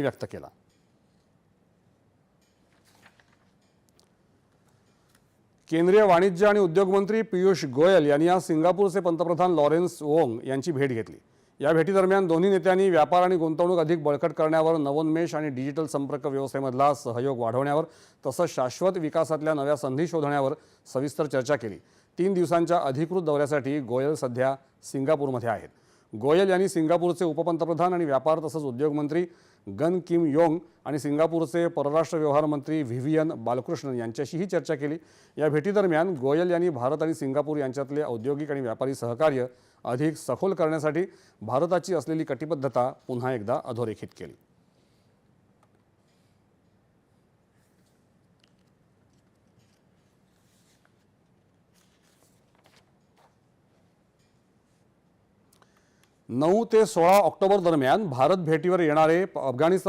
व्यक्त केला. केंद्रीय वाणिज्य आणि उद्योग मंत्री पियुष गोयल यांनी आज सिंगापूरचे पंतप्रधान लॉरेन्स वोंग यांची भेट घेतली. या भेटीदरम्यान दोन्ही नेत्यांनी व्यापार आणि गुंतवणूक अधिक बळकट करण्यावर नवोन्मेष आणि डिजिटल संपर्क व्यवस्थेमधला सहयोग वाढवण्यावर तसंच शाश्वत विकासातल्या नव्या संधी शोधण्यावर सविस्तर चर्चा केली. तीन दिवसांच्या अधिकृत दौऱ्यासाठी गोयल सध्या सिंगापूरमध्ये आहेत. गोयल यांनी सिंगापूरचे उपपंतप्रधान आणि व्यापार तसंच उद्योगमंत्री गन किम योंग आणि सिंगापूरचे परराष्ट्र व्यवहार मंत्री व्हिव्हियन बालकृष्णन यांच्याशीही चर्चा केली. या भेटीदरम्यान गोयल यांनी भारत आणि सिंगापूर यांच्यातले औद्योगिक आणि व्यापारी सहकार्य अधिक सखोल करण्यासाठी भारताची असलेली कटिबद्धता पुन्हा एकदा अधोरेखित केली. नऊ ते सोळा ऑक्टोबर दरम्यान भारत भेटीवर येणारे अफगाणिस्तान